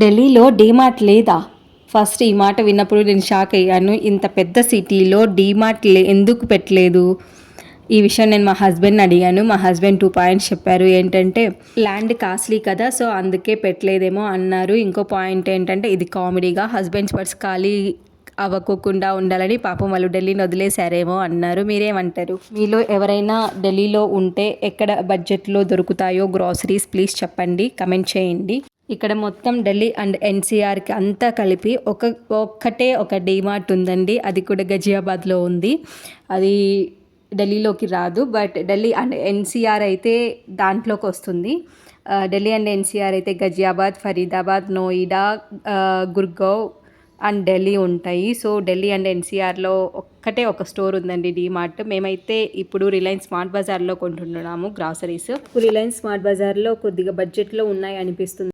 ఢిల్లీలో డీమార్ట్ లేదా? ఫస్ట్ ఈ మాట విన్నప్పుడు నేను షాక్ అయ్యాను. ఇంత పెద్ద సిటీలో డీమార్ట్ లే ఎందుకు పెట్టలేదు? ఈ విషయం నేను మా హస్బెండ్ని అడిగాను. మా హస్బెండ్ టూ పాయింట్స్ చెప్పారు. ఏంటంటే ల్యాండ్ కాస్ట్లీ కదా సో అందుకే పెట్టలేదేమో అన్నారు. ఇంకో పాయింట్ ఏంటంటే ఇది కామెడీగా హస్బెండ్స్ పర్స్ ఖాళీ అవ్వకోకుండా ఉండాలని పాపం వాళ్ళు ఢిల్లీని వదిలేశారేమో అన్నారు. మీరేమంటారు? మీలో ఎవరైనా ఢిల్లీలో ఉంటే ఎక్కడ బడ్జెట్లో దొరుకుతాయో గ్రాసరీస్ ప్లీజ్ చెప్పండి. కమెంట్ చేయండి. ఇక్కడ మొత్తం ఢిల్లీ అండ్ ఎన్సీఆర్కి అంతా కలిపి ఒక ఒక్కటే ఒక డీమార్ట్ ఉందండి. అది కూడా గజియాబాద్లో ఉంది. అది ఢిల్లీలోకి రాదు. బట్ ఢిల్లీ అండ్ ఎన్సీఆర్ అయితే దాంట్లోకి వస్తుంది. ఢిల్లీ అండ్ ఎన్సీఆర్ అయితే గజియాబాద్ ఫరీదాబాద్ నోయిడా గుర్గావ్ అండ్ ఢిల్లీ ఉంటాయి. సో ఢిల్లీ అండ్ ఎన్సీఆర్లో ఒక్కటే ఒక స్టోర్ ఉందండి డీమార్ట్ మేమైతే ఇప్పుడు రిలయన్స్ స్మార్ట్ బజార్లో కొంటున్నాము గ్రాసరీస్. రిలయన్స్ స్మార్ట్ బజార్లో కొద్దిగా బడ్జెట్లో ఉన్నాయి అనిపిస్తుంది.